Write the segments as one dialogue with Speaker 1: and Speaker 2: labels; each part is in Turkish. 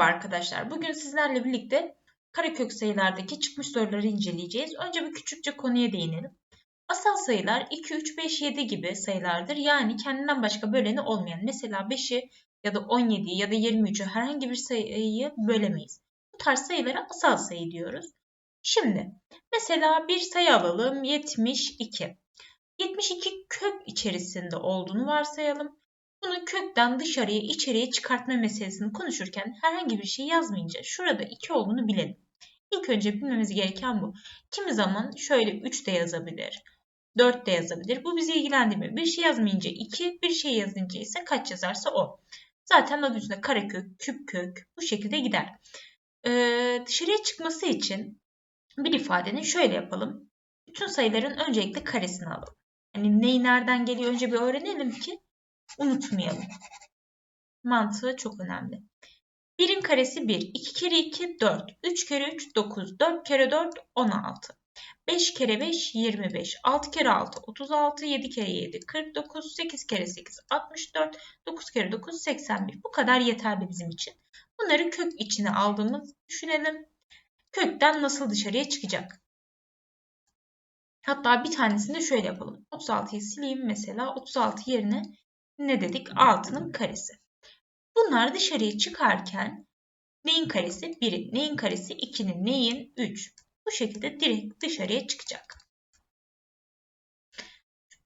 Speaker 1: Merhaba arkadaşlar. Bugün sizlerle birlikte karekök sayılardaki çıkmış soruları inceleyeceğiz. Önce bir küçükçe konuya değinelim. Asal sayılar 2, 3, 5, 7 gibi sayılardır. Yani kendinden başka böleni olmayan. Mesela 5'i ya da 17'yi ya da 23'ü herhangi bir sayıyı bölemeyiz. Bu tarz sayılara asal sayı diyoruz. Şimdi mesela bir sayı alalım 72. 72 kök içerisinde olduğunu varsayalım. Bunu kökten dışarıya içeriye çıkartma meselesini konuşurken herhangi bir şey yazmayınca şurada 2 olduğunu bilelim. İlk önce bilmemiz gereken bu. Kimi zaman şöyle 3 de yazabilir. 4 de yazabilir. Bu bizi ilgilendirmiyor. Bir şey yazmayınca 2, bir şey yazınca ise kaç yazarsa o. Zaten adı üstünde karekök, küp kök bu şekilde gider. Ee, dışarıya çıkması için bir ifadenin şöyle yapalım. Bütün sayıların öncelikle karesini alalım. Hani neyi nereden geliyor önce bir öğrenelim ki unutmayalım. Mantığı çok önemli. 1'in karesi 1, 2 kere 2 4, 3 kere 3 9, 4 kere 4 16. 5 kere 5 25, 6 kere 6 36, 7 kere 7 49, 8 kere 8 64, 9 kere 9 81. Bu kadar yeterli bizim için. Bunları kök içine aldığımız düşünelim. Kökten nasıl dışarıya çıkacak? Hatta bir tanesini de şöyle yapalım. 36'yı sileyim mesela. 36 yerine ne dedik? 6'nın karesi. Bunlar dışarıya çıkarken neyin karesi? 1'in, neyin karesi? 2'nin, neyin? 3. Bu şekilde direkt dışarıya çıkacak.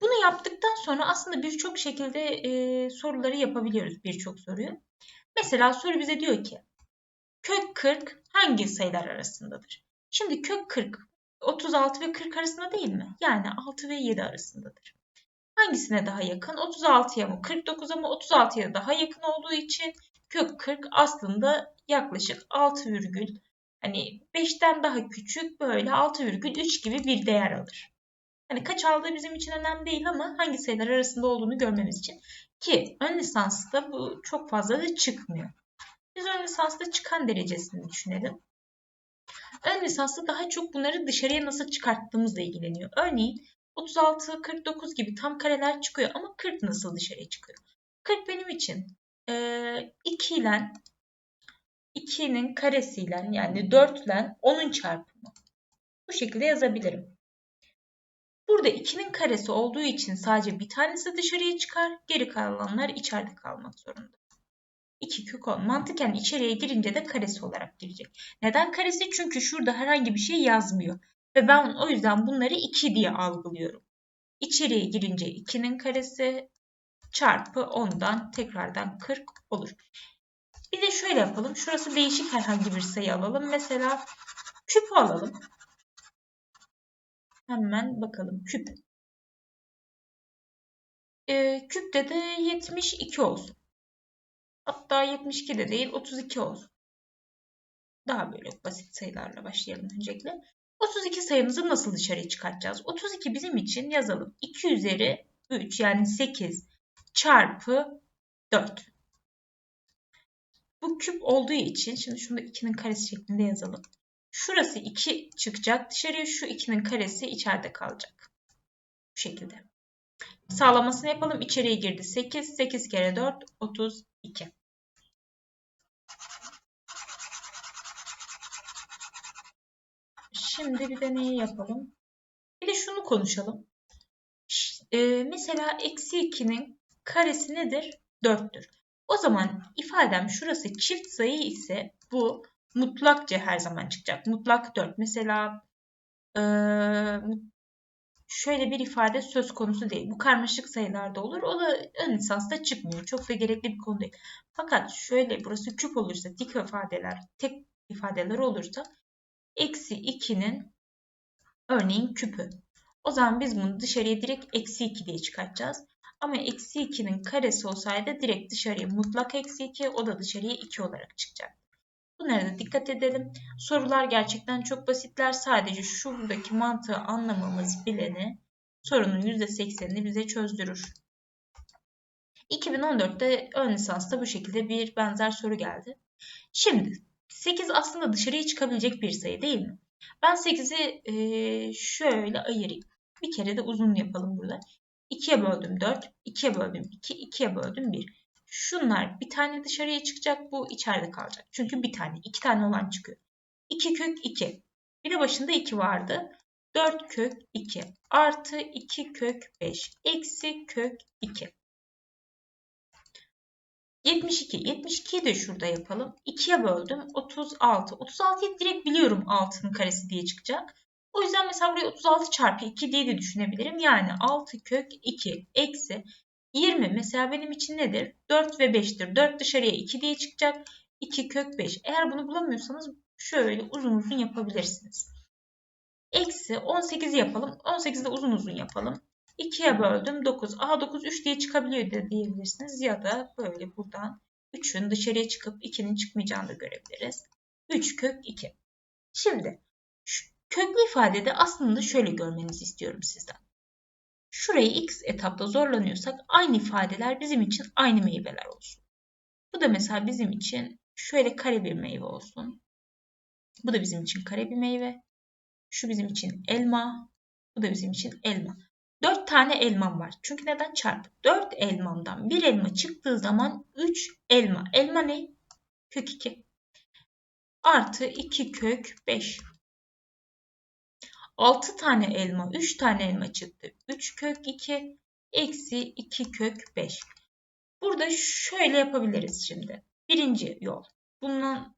Speaker 1: Bunu yaptıktan sonra aslında birçok şekilde e, soruları yapabiliyoruz birçok soruyu. Mesela soru bize diyor ki kök 40 hangi sayılar arasındadır? Şimdi kök 40 36 ve 40 arasında değil mi? Yani 6 ve 7 arasındadır. Hangisine daha yakın? 36'ya mı 49'a mı 36'ya daha yakın olduğu için kök 40 aslında yaklaşık 6 virgül hani 5'ten daha küçük böyle 6,3 gibi bir değer alır. Hani kaç aldığı bizim için önemli değil ama hangi sayılar arasında olduğunu görmemiz için. Ki ön lisansta bu çok fazla da çıkmıyor. Biz ön lisansta çıkan derecesini düşünelim. Ön lisansta daha çok bunları dışarıya nasıl çıkarttığımızla ilgileniyor. Örneğin 36, 49 gibi tam kareler çıkıyor ama 40 nasıl dışarıya çıkıyor? 40 benim için e, 2 ile 2'nin karesiyle yani 4 ile 10'un çarpımı. Bu şekilde yazabilirim. Burada 2'nin karesi olduğu için sadece bir tanesi dışarıya çıkar. Geri kalanlar içeride kalmak zorunda. 2 kök 10. Mantıken içeriye girince de karesi olarak girecek. Neden karesi? Çünkü şurada herhangi bir şey yazmıyor. Ve ben o yüzden bunları 2 diye algılıyorum. İçeriye girince 2'nin karesi çarpı 10'dan tekrardan 40 olur. Bir de şöyle yapalım. Şurası değişik herhangi bir sayı alalım. Mesela küp alalım. Hemen bakalım. Küp. Ee, küpte de 72 olsun. Hatta 72 de değil 32 olsun. Daha böyle basit sayılarla başlayalım öncelikle. 32 sayımızı nasıl dışarıya çıkartacağız? 32 bizim için yazalım. 2 üzeri 3 yani 8 çarpı 4. Bu küp olduğu için şimdi şunu da 2'nin karesi şeklinde yazalım. Şurası 2 çıkacak dışarıya şu 2'nin karesi içeride kalacak. Bu şekilde. Sağlamasını yapalım. İçeriye girdi 8. 8 kere 4 32. Şimdi bir deneyi yapalım. Bir de şunu konuşalım. E, mesela eksi 2'nin karesi nedir? 4'tür. O zaman ifadem şurası çift sayı ise bu mutlakça her zaman çıkacak. Mutlak 4. Mesela e, şöyle bir ifade söz konusu değil. Bu karmaşık sayılarda olur. O da ön lisansta çıkmıyor. Çok da gerekli bir konu değil. Fakat şöyle burası küp olursa dik ifadeler, tek ifadeler olursa eksi 2'nin örneğin küpü. O zaman biz bunu dışarıya direkt eksi 2 diye çıkartacağız. Ama eksi 2'nin karesi olsaydı direkt dışarıya mutlak eksi 2 o da dışarıya 2 olarak çıkacak. Bunlara da dikkat edelim. Sorular gerçekten çok basitler. Sadece şuradaki mantığı anlamamız bileni sorunun %80'ini bize çözdürür. 2014'te ön lisansta bu şekilde bir benzer soru geldi. Şimdi 8 aslında dışarıya çıkabilecek bir sayı değil mi? Ben 8'i e, şöyle ayırayım. Bir kere de uzun yapalım burada. 2'ye böldüm 4, 2'ye böldüm 2, 2'ye böldüm 1. Şunlar bir tane dışarıya çıkacak. Bu içeride kalacak. Çünkü bir tane. iki tane olan çıkıyor. 2 kök 2. Bir de başında 2 vardı. 4 kök 2 artı 2 kök 5 eksi kök 2. 72. 72'yi de şurada yapalım. 2'ye böldüm. 36. 36'yı direkt biliyorum 6'nın karesi diye çıkacak. O yüzden mesela buraya 36 çarpı 2 diye de düşünebilirim. Yani 6 kök 2 eksi 20 mesela benim için nedir? 4 ve 5'tir. 4 dışarıya 2 diye çıkacak. 2 kök 5. Eğer bunu bulamıyorsanız şöyle uzun uzun yapabilirsiniz. Eksi 18'i yapalım. 18'i de uzun uzun yapalım. 2'ye böldüm 9. Aha 9 3 diye çıkabiliyor da diyebilirsiniz. Ya da böyle buradan 3'ün dışarıya çıkıp 2'nin çıkmayacağını da görebiliriz. 3 kök 2. Şimdi şu köklü ifadede aslında şöyle görmenizi istiyorum sizden. Şurayı x etapta zorlanıyorsak aynı ifadeler bizim için aynı meyveler olsun. Bu da mesela bizim için şöyle kare bir meyve olsun. Bu da bizim için kare bir meyve. Şu bizim için elma. Bu da bizim için elma. 4 tane elmam var. Çünkü neden çarp? 4 elmamdan bir elma çıktığı zaman 3 elma. Elma ne? Kök 2. Artı 2 kök 5. 6 tane elma, 3 tane elma çıktı. 3 kök 2 eksi 2 kök 5. Burada şöyle yapabiliriz şimdi. Birinci yol. Bundan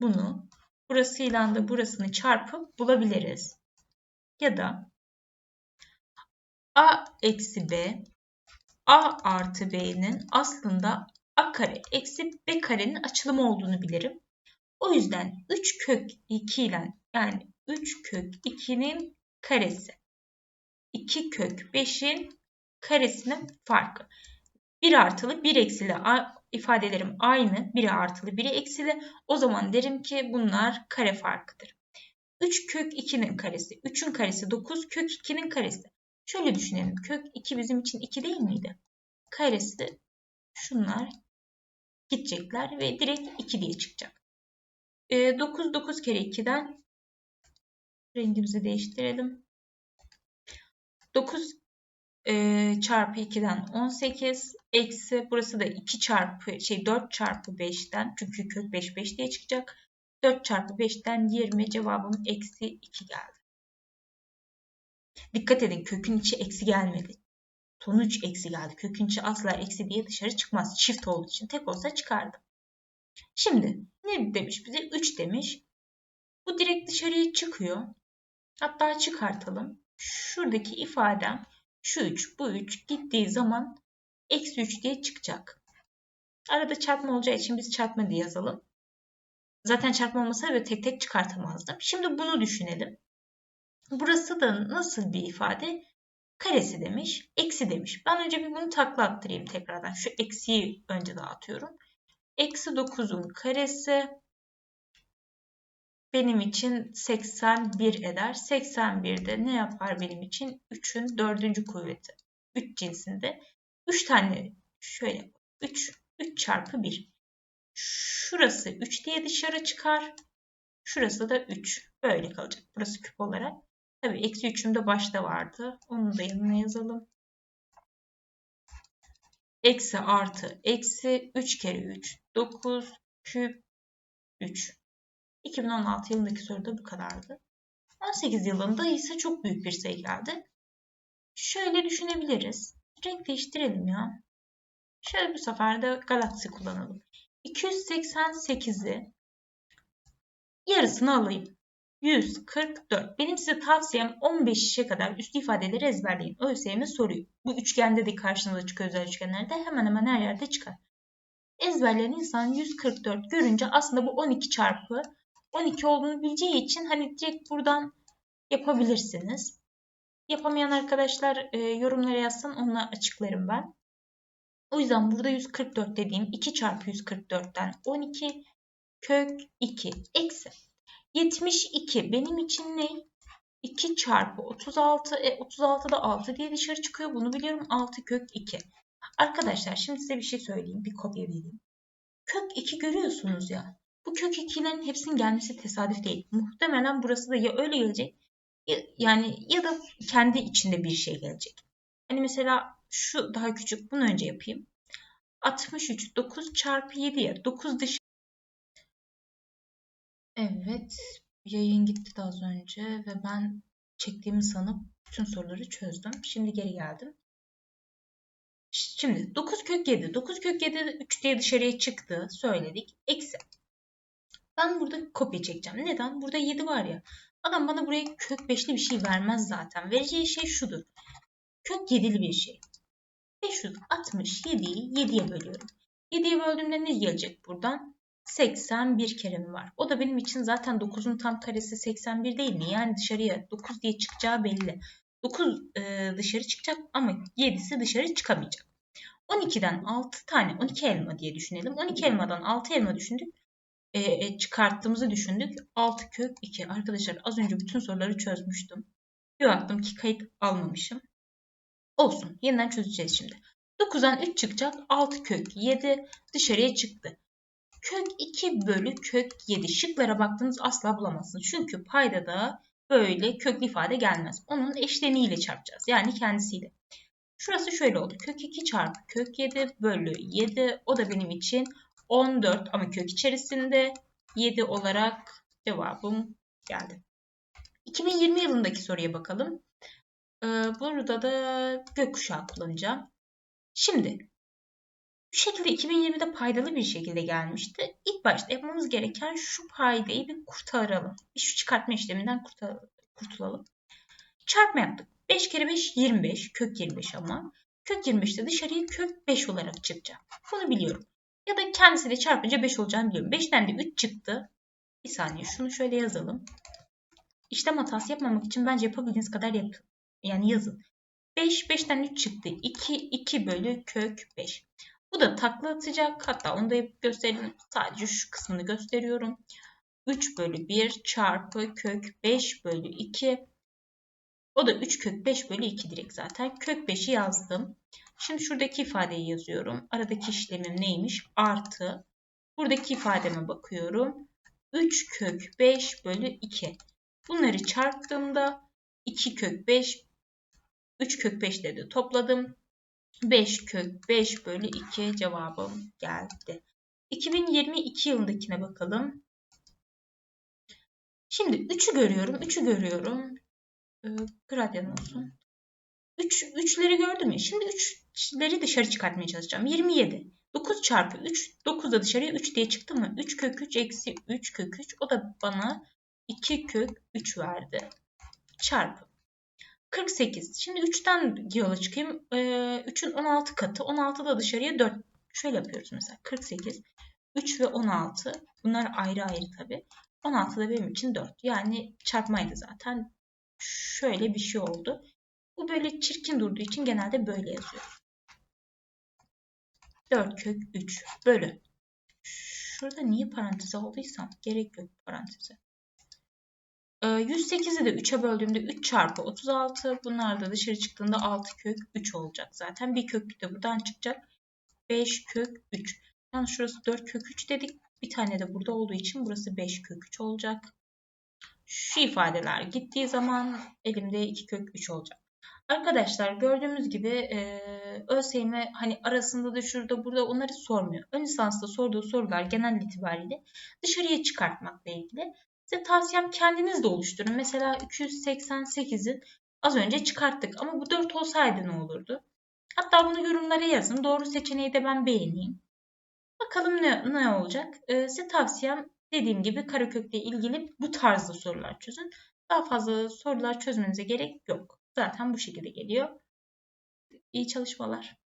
Speaker 1: bunu burasıyla da burasını çarpıp bulabiliriz. Ya da a eksi b a artı b'nin aslında a kare eksi b karenin açılımı olduğunu bilirim. O yüzden 3 kök 2 ile yani 3 kök 2'nin karesi 2 kök 5'in karesinin farkı. 1 artılı 1 eksili ifadelerim aynı. Biri artılı biri eksili. O zaman derim ki bunlar kare farkıdır. 3 kök 2'nin karesi. 3'ün karesi 9 kök 2'nin karesi. Şöyle düşünelim. Kök 2 bizim için 2 değil miydi? Karesi de şunlar gidecekler ve direkt 2 diye çıkacak. E, 9 9 kere 2'den rengimizi değiştirelim. 9 e, çarpı 2'den 18 eksi burası da 2 çarpı şey 4 çarpı 5'ten çünkü kök 5 5 diye çıkacak. 4 çarpı 5'ten 20 cevabım eksi 2 geldi. Dikkat edin kökün içi eksi gelmedi. Sonuç eksi geldi. Kökün içi asla eksi diye dışarı çıkmaz. Çift olduğu için tek olsa çıkardı. Şimdi ne demiş bize? 3 demiş. Bu direkt dışarıya çıkıyor. Hatta çıkartalım. Şuradaki ifadem şu 3 bu 3 gittiği zaman eksi 3 diye çıkacak. Arada çarpma olacağı için biz çarpma diye yazalım. Zaten çarpma olmasa böyle tek tek çıkartamazdım. Şimdi bunu düşünelim. Burası da nasıl bir ifade? Karesi demiş, eksi demiş. Ben önce bir bunu takla attırayım tekrardan. Şu eksiyi önce dağıtıyorum. Eksi 9'un karesi benim için 81 eder. 81 de ne yapar benim için? 3'ün dördüncü kuvveti. 3 cinsinde. 3 tane şöyle 3, 3 çarpı 1. Şurası 3 diye dışarı çıkar. Şurası da 3. Böyle kalacak. Burası küp olarak. Tabii eksi 3'üm de başta vardı. Onu da yanına yazalım. Eksi artı eksi 3 kere 3 9 küp 3. 2016 yılındaki soruda bu kadardı. 18 yılında ise çok büyük bir sayı geldi. Şöyle düşünebiliriz. Renk değiştirelim ya. Şöyle bu sefer de galaksi kullanalım. 288'i yarısını alayım. 144. Benim size tavsiyem 15'e kadar üstü ifadeleri ezberleyin. ÖSYM soruyor. Bu üçgende de karşınıza çıkıyor özel üçgenlerde. Hemen hemen her yerde çıkar. Ezberleyen insan 144 görünce aslında bu 12 çarpı 12 olduğunu bileceği için hani direkt buradan yapabilirsiniz. Yapamayan arkadaşlar e, yorumlara yazsın onunla açıklarım ben. O yüzden burada 144 dediğim 2 çarpı 144'ten 12 kök 2 eksi 72 benim için ne? 2 çarpı 36 e, 36 da 6 diye dışarı çıkıyor. Bunu biliyorum 6 kök 2. Arkadaşlar şimdi size bir şey söyleyeyim. Bir kopya vereyim. Kök 2 görüyorsunuz ya. Bu kök 2'lerin hepsinin gelmesi tesadüf değil. Muhtemelen burası da ya öyle gelecek yani ya da kendi içinde bir şey gelecek. Hani mesela şu daha küçük bunu önce yapayım. 63. 9 çarpı 7'ye. 9 dışarı. Evet. Yayın gitti az önce ve ben çektiğimi sanıp bütün soruları çözdüm. Şimdi geri geldim. Şimdi 9 kök 7. 9 kök 7 3 diye dışarıya çıktı. Söyledik. Eksi. Ben burada kopya çekeceğim. Neden? Burada 7 var ya. Adam bana buraya kök 5'li bir şey vermez zaten. Vereceği şey şudur. Kök 7'li bir şey. 567'yi 7'ye bölüyorum. 7'ye böldüğümde ne gelecek buradan? 81 kere mi var? O da benim için zaten 9'un tam karesi 81 değil mi? Yani dışarıya 9 diye çıkacağı belli. 9 e, dışarı çıkacak ama 7'si dışarı çıkamayacak. 12'den 6 tane 12 elma diye düşünelim. 12 elmadan 6 elma düşündük. E, e, çıkarttığımızı düşündük. 6 kök 2. Arkadaşlar az önce bütün soruları çözmüştüm. Bir baktım ki kayıt almamışım. Olsun. Yeniden çözeceğiz şimdi. 9'dan 3 çıkacak. 6 kök 7 dışarıya çıktı. Kök 2 bölü kök 7. Şıklara baktığınız asla bulamazsınız. Çünkü payda da böyle köklü ifade gelmez. Onun eşleniğiyle çarpacağız. Yani kendisiyle. Şurası şöyle oldu. Kök 2 çarpı kök 7 bölü 7. O da benim için 14 ama kök içerisinde 7 olarak cevabım geldi. 2020 yılındaki soruya bakalım. Ee, burada da gökkuşağı kullanacağım. Şimdi bu şekilde 2020'de paydalı bir şekilde gelmişti. İlk başta yapmamız gereken şu paydayı bir kurtaralım. Bir şu çıkartma işleminden kurtulalım. Çarpma yaptık. 5 kere 5 25. Kök 25 ama. Kök 25'te dışarıya kök 5 olarak çıkacak. Bunu biliyorum. Ya da kendisiyle çarpınca 5 olacağını biliyorum. 5'ten de 3 çıktı. Bir saniye şunu şöyle yazalım. İşlem hatası yapmamak için bence yapabildiğiniz kadar yapın. Yani yazın. 5, 5'ten 3 çıktı. 2, 2 bölü kök 5. Bu da takla atacak. Hatta onu da gösterelim. Sadece şu kısmını gösteriyorum. 3 bölü 1 çarpı kök 5 bölü 2. O da 3 kök 5 bölü 2 direkt zaten. Kök 5'i yazdım. Şimdi şuradaki ifadeyi yazıyorum. Aradaki işlemim neymiş? Artı. Buradaki ifademe bakıyorum. 3 kök 5 bölü 2. Bunları çarptığımda 2 kök 5 3 kök 5 dedi topladım. 5 kök 5 bölü 2 cevabım geldi. 2022 yılındakine bakalım. Şimdi 3'ü görüyorum. 3'ü görüyorum. Ee, gradyan olsun. 3, 3'leri gördüm ya. Şimdi 3'leri dışarı çıkartmaya çalışacağım. 27. 9 çarpı 3. 9 da dışarıya 3 diye çıktı mı? 3 kök 3 eksi 3 kök 3. O da bana 2 kök 3 verdi. Çarpı. 48. Şimdi 3'ten yola çıkayım. Ee, 3'ün 16 katı. 16 da dışarıya 4. Şöyle yapıyoruz mesela. 48. 3 ve 16. Bunlar ayrı ayrı tabi. 16 da benim için 4. Yani çarpmaydı zaten. Şöyle bir şey oldu. Bu böyle çirkin durduğu için genelde böyle yazıyorum. 4 kök 3 bölü. Şurada niye parantez olduysam gerek yok paranteze. 108'i ee, de 3'e böldüğümde 3 çarpı 36. Bunlar da dışarı çıktığında 6 kök 3 olacak zaten. Bir kök de buradan çıkacak. 5 kök 3. Yani şurası 4 kök 3 dedik. Bir tane de burada olduğu için burası 5 kök 3 olacak. Şu ifadeler gittiği zaman elimde 2 kök 3 olacak. Arkadaşlar gördüğümüz gibi e, ÖSYM hani arasında da şurada burada onları sormuyor. Ön lisansta sorduğu sorular genel itibariyle dışarıya çıkartmakla ilgili. Size tavsiyem kendiniz de oluşturun. Mesela 288'i az önce çıkarttık ama bu 4 olsaydı ne olurdu? Hatta bunu yorumlara yazın. Doğru seçeneği de ben beğeneyim. Bakalım ne, ne olacak? Ee, size tavsiyem dediğim gibi karekökle ilgili bu tarzda sorular çözün. Daha fazla sorular çözmenize gerek yok. Zaten bu şekilde geliyor. İyi çalışmalar.